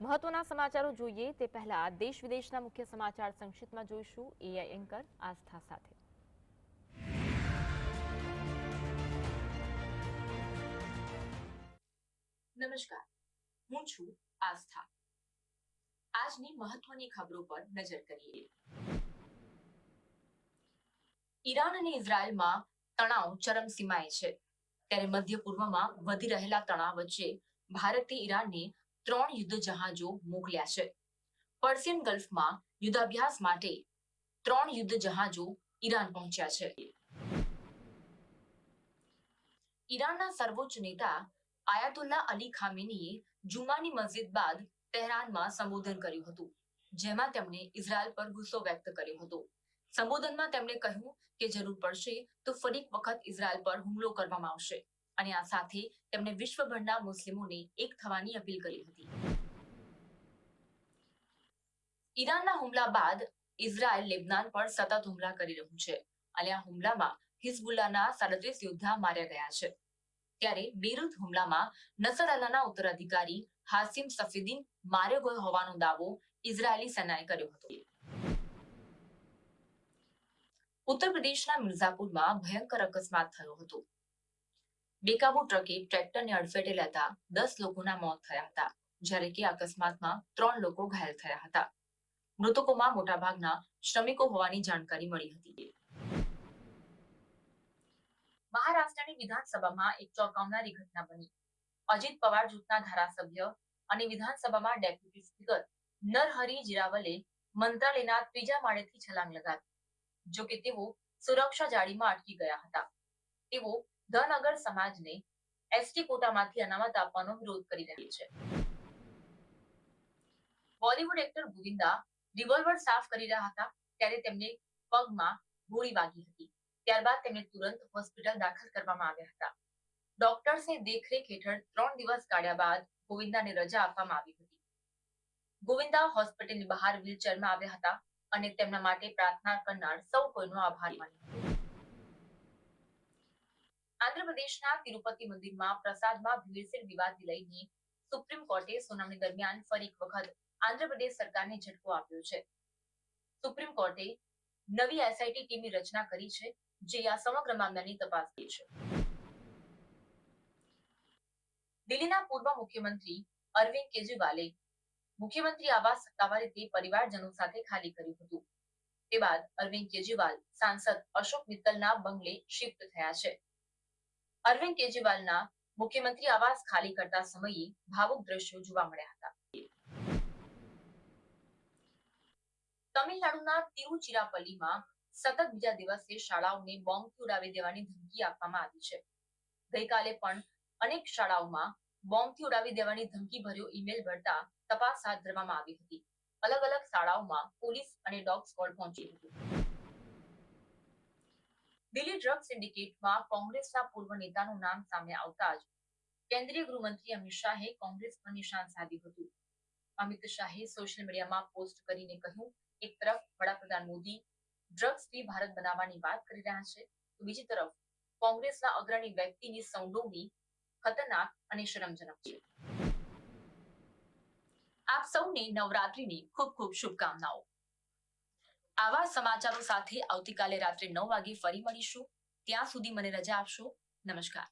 મહત્વના સમાચારો જોઈએ તે પહેલા દેશ વિદેશના મુખ્ય સમાચાર સંક્ષિપ્તમાં જોઈશું. એઆઈ એન્કર આસ્થા સાથે. નમસ્કાર. હું છું આસ્થા. આજની મહત્વની ખબરો પર નજર કરીએ. ઈરાન અને ઇઝરાયલમાં તણાવ ચરમસીમાએ છે. ત્યારે મધ્ય પૂર્વમાં વધી રહેલા તણાવ વચ્ચે ભારતે ઈરાનને ત્રણ યુદ્ધ જહાજો મોકલ્યા છે. પર્શિયન ગલ્ફમાં યુદ્ધાભ્યાસ માટે ત્રણ યુદ્ધ જહાજો ઈરાન પહોંચ્યા છે. ઈરાનના સર્વોચ્ચ નેતા આયાતુલ્લા અલી ખામેનીએ જુમાની મસ્જિદ બાદ તહેરાનમાં સંબોધન કર્યું હતું, જેમાં તેમણે ઇઝરાયલ પર ગુસ્સો વ્યક્ત કર્યો હતો. સંબોધનમાં તેમણે કહ્યું કે જરૂર પડશે તો ફરી વખત ઇઝરાયલ પર હુમલો કરવામાં આવશે. અને આ સાથે તેમણે વિશ્વભરના મુસ્લિમોને એક થવાની અપીલ કરી હતી. ઈરાનના હુમલા બાદ ઇઝરાયલ લેબનાન પર સતત હુમલા કરી રહ્યું છે અને આ હુમલામાં હિઝબુલ્લાના સાડત્રીસ યોદ્ધા માર્યા ગયા છે. ત્યારે બેરુત હુમલામાં નસર અલ્લાના ઉત્તરાધિકારી હાસિમ સફીદીન માર્યો ગયો હોવાનો દાવો ઇઝરાયેલી સેનાએ કર્યો હતો. ઉત્તર પ્રદેશના મિર્ઝાપુરમાં ભયંકર અકસ્માત થયો હતો. બેકાબુ ટ્રકે ટ્રેક્ટરને અડફેટે લેતા દસ લોકોના મોત થયા હતા, જ્યારે કે અકસ્માતમાં ત્રણ લોકો ઘાયલ થયા હતા. મૃતકોમાં મોટાભાગના શ્રમિકો હોવાની જાણકારી મળી હતી. મહારાષ્ટ્રની વિધાનસભામાં એક ચોંકાવનારી ઘટના બની. અજીત પવાર જૂથના ધારાસભ્ય અને વિધાનસભામાં ડેપ્યુટી સ્પીકર નરહરી જીરાવલે મંત્રાલયના ત્રીજા માળેથી છલાંગ લગાવી જો કે તેઓ સુરક્ષા જાળીમાં અટકી ગયા હતા. તેઓ ધનગર સમાજને એસટી કોટામાંથી અનામત આપવાનો વિરોધ કરી રહ્યું છે. બોલિવૂડ એક્ટર ગોવિંદા રિવોલ્વર સાફ કરી રહ્યા હતા ત્યારે તેમને પગમાં ગોળી વાગી હતી. ત્યારબાદ તેમને તુરંત હોસ્પિટલ દાખલ કરવામાં આવ્યા હતા. ડોક્ટર્સની દેખરેખ હેઠળ ત્રણ દિવસ કાઢ્યા બાદ ગોવિંદાને રજા આપવામાં આવી હતી. ગોવિંદા હોસ્પિટલની બહાર વ્હીલચેરમાં આવ્યા હતા અને તેમના માટે પ્રાર્થના કરનાર સૌ કોઈનો આભાર માન્યો આંધ્રપ્રદેશના તિરુપતિ મંદિરમાં પ્રસાદમાં ભેળસેળ વિવાદને લઈને સુપ્રીમ કોર્ટે સુનાવણી દરમિયાન ફરી એક વખત આંધ્રપ્રદેશ સરકારને ઝટકો આપ્યો છે. સુપ્રીમ કોર્ટે નવી એસઆઈટી ટીમની રચના કરી છે, જે આ સમગ્ર મામલાની તપાસ કરી છે. દિલ્હીના પૂર્વ મુખ્યમંત્રી અરવિંદ કેજરીવાલે મુખ્યમંત્રી આવાસ સત્તાવાર રીતે પરિવારજનો સાથે ખાલી કર્યું હતું. તે બાદ અરવિંદ કેજરીવાલ સાંસદ અશોક મિત્તલના બંગલે શિફ્ટ થયા છે. અરવિંદ કેજરીવાલના મુખ્યમંત્રી આવાસ ખાલી કરતા સમયે ભાવુક દ્રશ્યો જોવા મળ્યા હતા. તમિલનાડુના તિરુચિરાપલ્લીમાં સતત બીજા દિવસે શાળાઓને બોમ્બથી ઉડાવી દેવાની ધમકી આપવામાં આવી છે. ગઈકાલે પણ અનેક શાળાઓમાં બોમ્બથી ઉડાવી દેવાની ધમકી ભર્યો ઈમેલ ભરતા તપાસ હાથ ધરવામાં આવી હતી. અલગ અલગ શાળાઓમાં પોલીસ અને ડોગ સ્કોડ પહોંચી હતી. દિલ્હી ડ્રગ સિન્ડિકેટમાં કોંગ્રેસના પૂર્વ નેતાનું નામ સામે આવતા જ કેન્દ્રીય ગૃહમંત્રી અમિત શાહે કોંગ્રેસ પર નિશાન સાધ્યું હતું. અમિત શાહે સોશિયલ મીડિયામાં પોસ્ટ કરીને કહ્યું, એક તરફ વડાપ્રધાન મોદી ડ્રગ્સ ફ્રી ભારત બનાવવાની વાત કરી રહ્યા છે, તો બીજી તરફ કોંગ્રેસના અગ્રણી વ્યક્તિની સંડોવણી ખતરનાક અને શરમજનક છે. આપ સૌને નવરાત્રીની ખૂબ ખૂબ શુભકામનાઓ. આવા સમાચારો સાથે આવતીકાલે રાત્રે નવ વાગે ફરી મળીશું. ત્યાં સુધી મને રજા આપશો. નમસ્કાર.